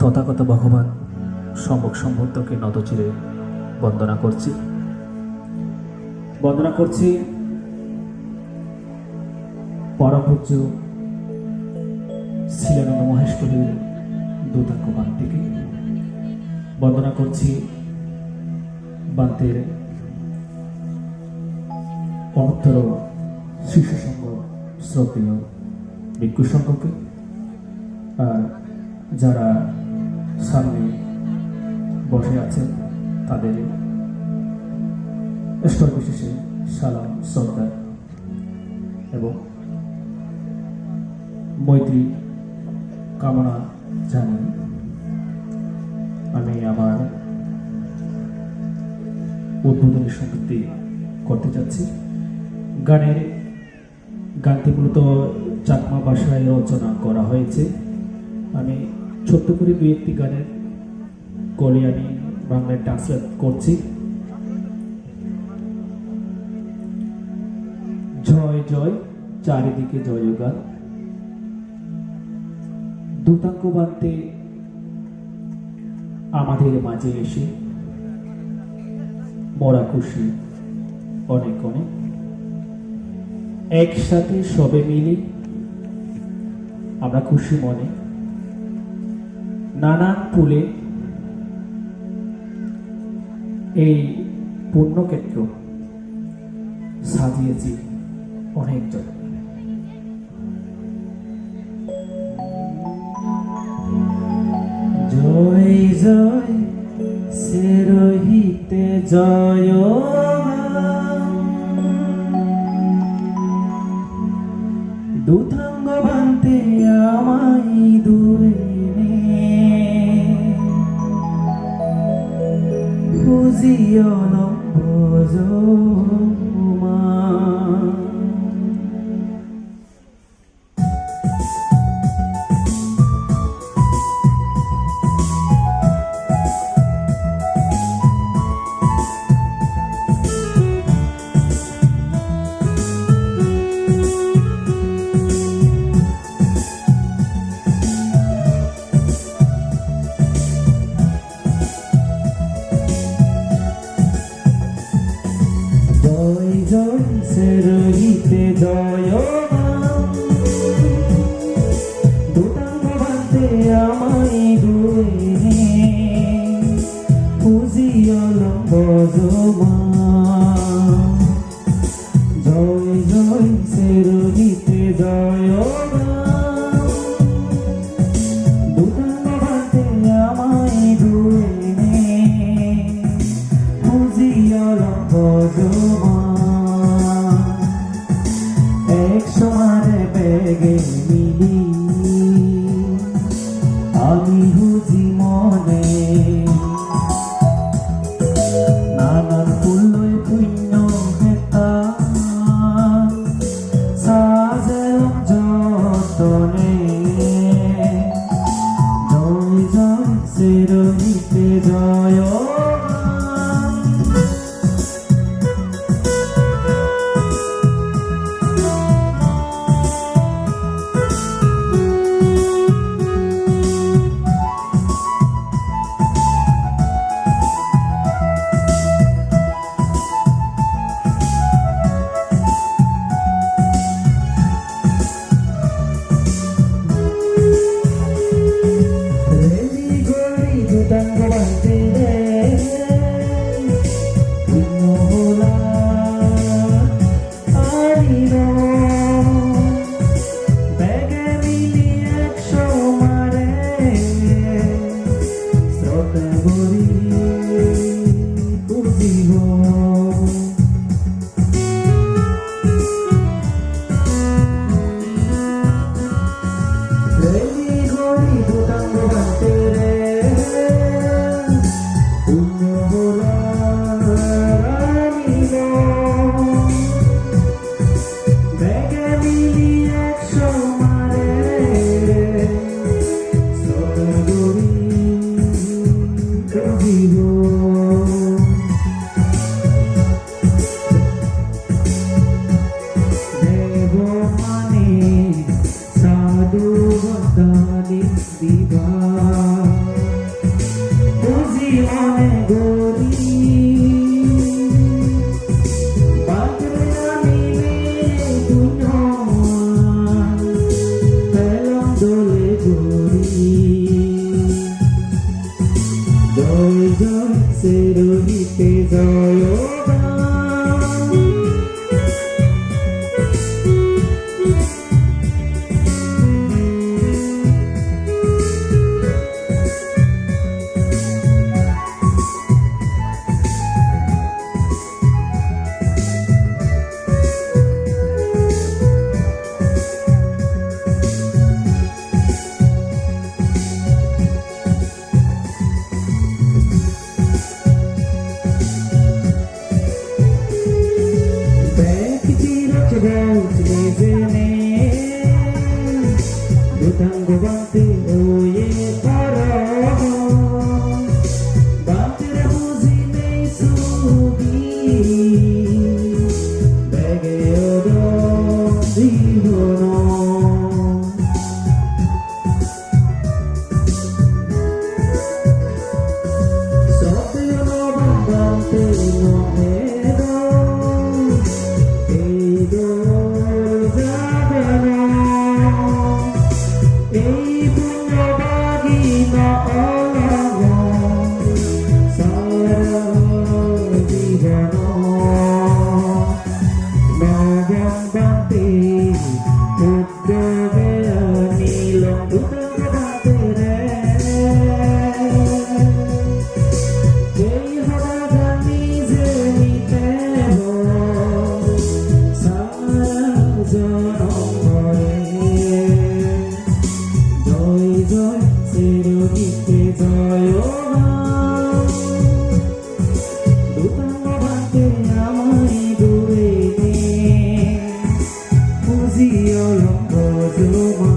তথাগত ভগবান সম্মুখ সম্বুদ্ধকে নতচিরে বন্দনা করছি। বন্দনা করছি পরমপূজ্য শিলানন্দ মহেশ্বরীর দূতাঙ্ক বান্তিকে বন্দনা করছি বান্তের অনুত্তর শিশু সংঘ শ্রদ্ধেয় ভিক্ষু সংঘকে আর যারা সামনে বসে আছেন তাদের স্তর বিশেষে সালাম, শ্রদ্ধা এবং মৈত্রী কামনা জানাই। আমি আমার উদ্বোধনী সঙ্গীতটি করতে যাচ্ছি। গানের গানটি মূলত চাকমা ভাষায় রচনা করা হয়েছে। আমি ছোট্ট করে দুই একটি গানের কলি আমি বাংলায় ট্রান্সলেট করছি। জয় জয়, চারিদিকে জয়গান দূতাঙ্ক বান্তে আমাদের মাঝে এসে মরা খুশি অনেক অনেক। একসাথে সবে মিলে আমরা খুশি মনে। নানান ফুলে এই পুণ্যক্ষেত্র সাজিয়েছি অনেকজন। জয় জয় সে রহিতে জয় দুথাঙ্গ রহিতে দুটাঙ্গ বান্তে আমায় দুয়ে পুজিয়ল বজমা জয় আমি হুজি মনে। নানান ফুলই পুণ্য হেতা সাজে যতনে। জয় জয় শিরোহিতে জীবন দিবা। বুঝি অনেক Utang bubang tiur you